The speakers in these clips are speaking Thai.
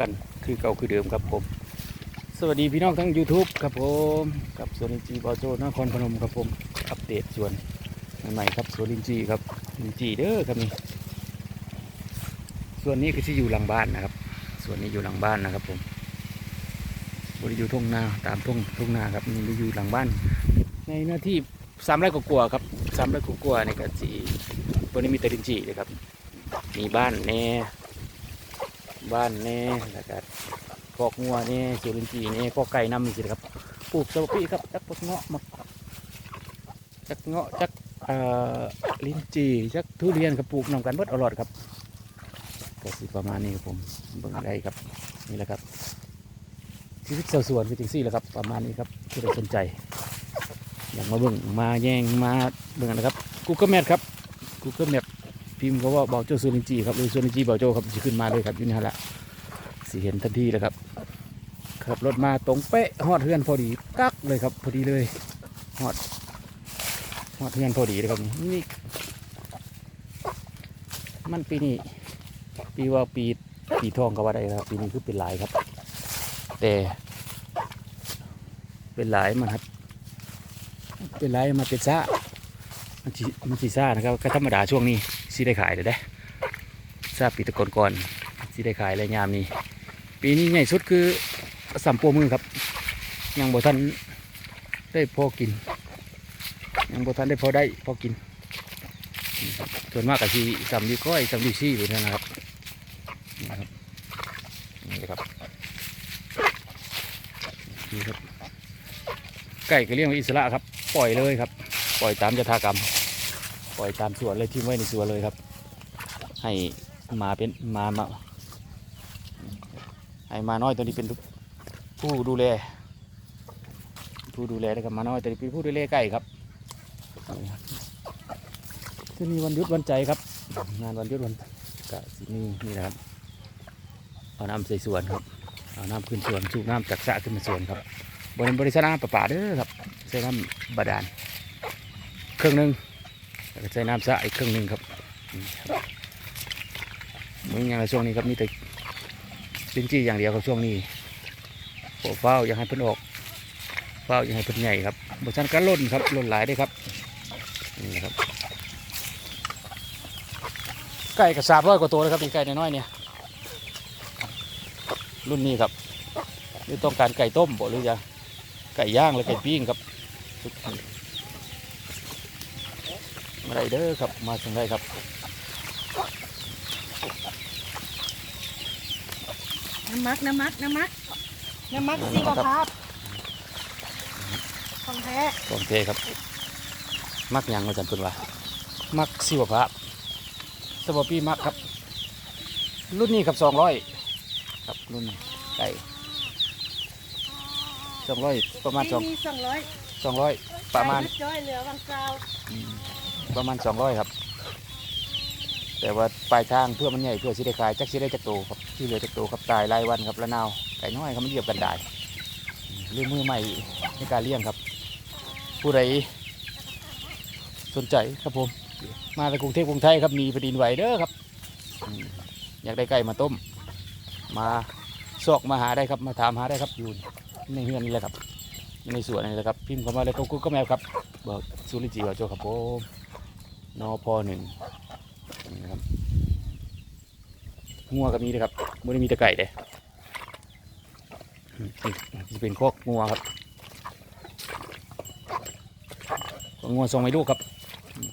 กันคือเก่าคือเดิมครับผม สวัสดีพี่น้องทั้ง YouTube ครับผมกับสวนลินจีบอโจนครพนมครับผม อัปเดตสวนใหม่ครับสวนลินจีครับลินจีเด้อครับนี่ส่วนนี้ก็ที่อยู่หลังบ้านนะครับ ส่วนนี้อยู่หลังบ้านนะครับผมบริอยู่ทุ่งนาตามทุ่งทุ่งนาครับนี่อยู่หลังบ้าน ในหน้าที่สามไร่กว่าครับสามไร่กว่าๆนี่ก็สีบริมีแต่ลินจีเลยครับ มีบ้านแน่ บ้านแน่แล้วก็คอกงัวแน่สุรินทรีย์แน่คอกไก่น้ำนี่สิครับปลูกสวัสดีครับจักพวกเงาะมาจักเงาะจักเอ่อลิ้นจี่จักทุเรียนครับปลูกนำกันเบิดอร่อยครับก็สิประมาณนี้ครับผมเบิ่งได้ครับนี่แหละครับชีวิตชาวสวนคือจังซี่แหละครับ ประมาณนี้ครับที่เราสนใจ อยากมาเบิ่งมาแย่งมาเบิ่งนะครับ Google Map ครับ Google Map พิมพ์เขาว่าเบาโจซูนินจีครับหรือซูนินจีเบาโจครับจะขึ้นมาเลยครับอยู่นี่ฮะละสิเห็นทันทีเลยครับขับรถมาตรงเป๊ะฮอดเฮือนพอดีกักเลยครับ พอดีเลยฮอดฮอดเฮือนพอดีเลยครับนี่มันปีนี้ปีว่าปีปีทองก็ว่าได้ครับ ปีนี้คือเป็นหลายครับ แต่ เป็นหลายมันครับเป็นหลายมาเป็นซะมันสิมันสีซ่านะครับก็ธรรมดาช่วงนี้ สิได้ขายเลยได้ซาบปีตะกอนก่อนสิได้ขายอะไรยามนี้ ปีนี้ใหญ่สุดคือสัมปัวมือครับ ยังบ่ทันได้พอกิน ยังบ่ทันได้พอได้พอกิน ส่วนมากก็สิสัมดีก้อยสัมดีซี่อยู่นั่นนะครับนี่ครับนี่ครับนี่ครับไก่ก็เลี้ยงไว้อิสระครับ ปล่อยเลยครับ ปล่อยตามยถากรรม ปล่อยตามสวนเลยทิ้งไว้ในสวนเลยครับ ให้มาเป็นมามาให้มาน้อยตัวนี้เป็นผู้ดูแล ผู้ดูแลนะครับมาน้อยตัวนี้เป็นผู้ดูแลไก่ครับนี่ครับที่นี่วันยุดวันใจครับ งานวันยุดวันกะสินี่นี่นะครับเอาน้ำใส่สวนครับเอาน้ำขึ้นสวนสูบน้ำจากสระขึ้นมาสวนครับบริบริษัทน้ำประปาเด้อครับใช้น้ำบาดาลเครื่องหนึ่ง แล้วก็ใส่น้ำสะอีกเครื่องหนึ่งครับนี่ครับมึงอย่างช่วงนี้ครับมีแต่จิ้นจี้อย่างเดียวครับช่วงนี้โอ้เฝ้าอยากให้เพิ่นออกเฝ้าอยากให้เพิ่นใหญ่ครับบชันก็ล่นครับล่นหลายได้ครับนี่ครับไก่กับสามร้อยกว่าตัวเลยครับนี่ไก่น้อยๆเนี่ยรุ่นนี้ครับหรือต้องการไก่ต้มบ่หรือจะไก่ย่างหรือไก่ปิ้งครับ ได้เด้อครับ มาถึงได้ครับน้ำมักน้ำมักน้ำมักน้ำมักสีวภาพของแท้โอเคครับ มักหยังมาจันเพิ่นว่ามักสิวภาพสบปีมักครับ รุ่นนี้ครับสองร้อยครับรุ่นไก่สองร้อยประมาณสองมีสองร้อยสองร้อยประมาณจ้อยเหลือบางเจ้าอืม ประมาณสองร้อยครับ แต่ว่าปลายทางเพื่อมันใหญ่เพื่อสิได้ขายจักสิได้จักโตครับที่เหลือจักโตครับตายรายวันครับละนาวไก่น้อยครับมันเหยียบกันได้เรื่องมือใหม่ในการเลี้ยงครับ ผู้ใดสนใจครับผม มาจากกรุงเทพกรุงไทยครับมีแผ่นดินไหวเด้อครับ อยากได้ไก่มาต้ม มาซอกมาหาได้ครับมาถามหาได้ครับอยู่ในเฮือนนี่แหละครับอยู่ในสวนนี่แหละครับพิมพ์เข้ามาเลยก็กูก็แมวครับบอกสุริจิวาโจครับผม นอพอหนึ่งนี่นะครับงัวก็มีเลยครับไม่ได้มีแต่ไก่เด้อืมนี่จะเป็นคอกงัวครับงัวทรงไม่ลูกครับอืม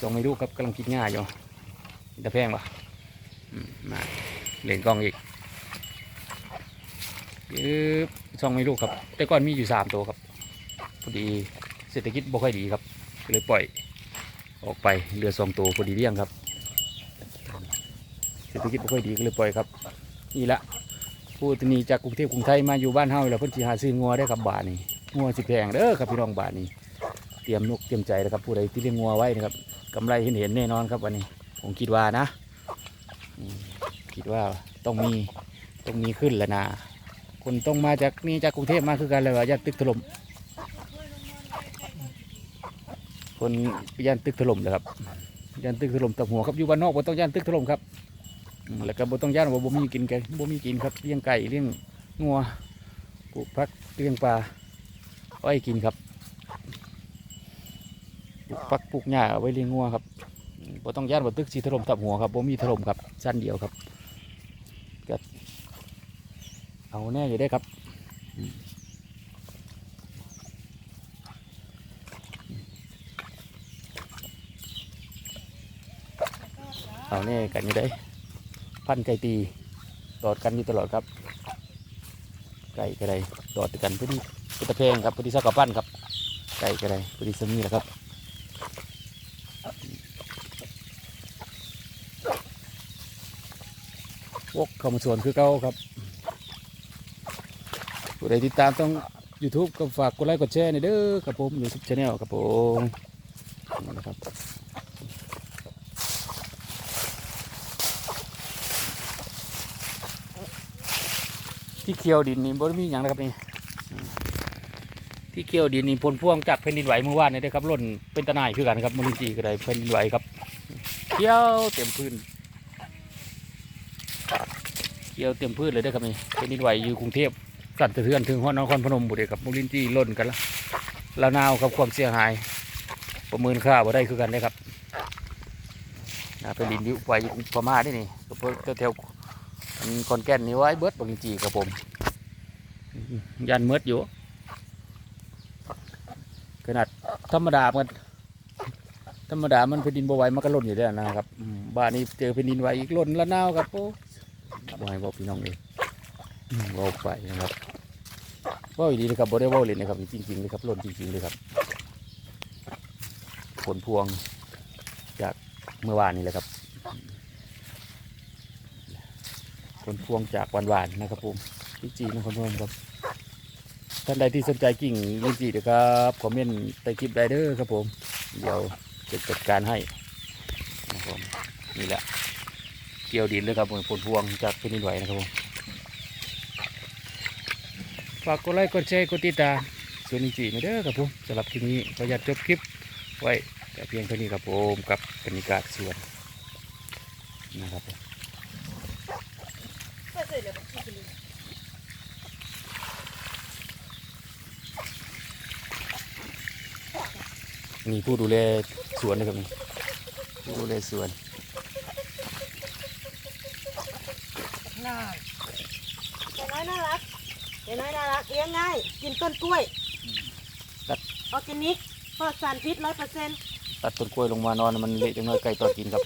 ทรงไม่ลูกครับกำลังกินง่ายอยู่จะแพงปะมาเล่นกล้องอีกปึ๊บทรงไม่ลูกครับ แต่ก่อนมีอยู่สามตัวครับพอดีเศรษฐกิจบ่ค่อยดีครับ ก็เลยปล่อยออกไปเหลือสองตัวพอดีเลี้ยงครับเศรษฐกิจบ่ค่อยดีก็เลยปล่อยครับ นี่ละผู้ที่นี่จากกรุงเทพกรุงไทยมาอยู่บ้านเฮาแล้วเพิ่นสิหาซื้องัวได้ครับบาทนี่งัวสิแพงเด้อครับพี่น้องบาทนี่เตรียมนกเตรียมใจนะครับ ผู้ใดที่เลี้ยงงัวไว้นะครับกำไรเห็นเห็นแน่นอนครับวันนี้ ผมคิดว่านะคิดว่าต้องมีต้องมีขึ้นแล้วนะคนต้องมาจากนี่จากกรุงเทพมาคือกันเลยว่าอยากตึกถล่ม คนย่านตึกถล่มเลยครับย่านตึกถล่มตับหัวครับอยู่บ้านนอกบ่ต้องย่านตึกถล่มครับแล้วก็บ่ต้องย่านว่าบ่มีกินไก่บ่มีกินครับเลี้ยงไก่เลี้ยงงัวปลูกผักเลี้ยงปลาไว้กินครับปลูกผักปลูกหญ้าไว้เลี้ยงงัวครับบ่ต้องย่านว่าตึกสิถล่มทับหัวครับบ่มีถล่มครับชั้นเดียวครับก็เอาแน่อยู่ได้ครับอืมเอา แน่กันอยู่ได้ พันไก่ตีตอดกันอยู่ตลอดครับ ไก่ก็ได้ตอดกันพอดีพุทธเพลงครับพอดีสักกับปั้นครับ ไก่ก็ได้พอดีสมีแหละครับวกเข้ามาส่วนคือเก่าครับผู้ใดติดตามต้อง YouTube ก็ฝากกดไลค์กดแชร์หน่ยเด้อครับผมยูทูบชาแนลครับผมนะครับ ที่เคียวดินนี่บ่ได้มีอย่างนะครับนี่ที่เคียวดินนี่ผลพ่วงจากแผ่นดินไหวเมื่อวานนี่เด้ครับล่นเป็นตะนายคือกันครับมอลินจีก็ได้แผ่นดินไหวครับเคียวเต็มพื้นเคียวเต็มพื้นเลยเด้ครับนี่แผ่นดินไหวอยู่กรุงเทพสั่นสะเทือนถึงหัวนครพนมบุรีกับมุลินจีล่นกันละละนาวกับความเสียหาย ประเมินค่าบ่ได้คือกันเลยครับนะเป็นดินยุไว้อยู่พม่าได้นี่ก็เพิ่แถว คอนแก่นนี่ไว้เบิดบริจีครับผม ยันเมิดอยู่ ขนาดธรรมดามันธรรมดามันเป็นดินบ่ไหวมันก็ล่นอยู่แล้วนะครับบ้านนี้เจอเป็นดินไหวอีกล่นละนาวครับโอ้บ่ให้บอกพี่น้องเลยเว่าไปนะครับว่าอีดีเลยครับบ่ได้ว่าเลยนะครับจริงๆเลยครับล่นจริงๆเลยครับผลพวงจากเมื่อวานนี้แหละครับ ผลพวงจากวันวานๆนะครับผมจริงๆนะครับผมครับ ท่านใดที่สนใจกิ่งลินจีนะครับคอมเมนต์ใต้คลิปได้เด้อครับผม เดี๋ยวจะจัดการให้นะครับผมนี่แหละ เกี่ยวดินเลยครับผมผลพวงจากเป็นดินไหวนะครับผมฝากกดไลค์กดแชร์กดติดตามส่วนจริงๆเด้อครับผมสำหรับคลิปนี้ขออนุญาตจบคลิปไว้แต่เพียงเท่านี้ครับผมกับ บรรยากาศสวนนะครับผม มีผู้ดูแลสวนนะครับนี่ผู้ดูแลสวนน่าเด็กน้อยน่ารักเด็กน้อยน่ารักเลี้ยงง่าย กินต้นกล้วยตัดออร์แกนิกปลอดสารพิษร้อยเปอร์เซ็นต์ตัดต้นกล้วยลงมานอนมันเละจังเลยไก่ตอดกินครับ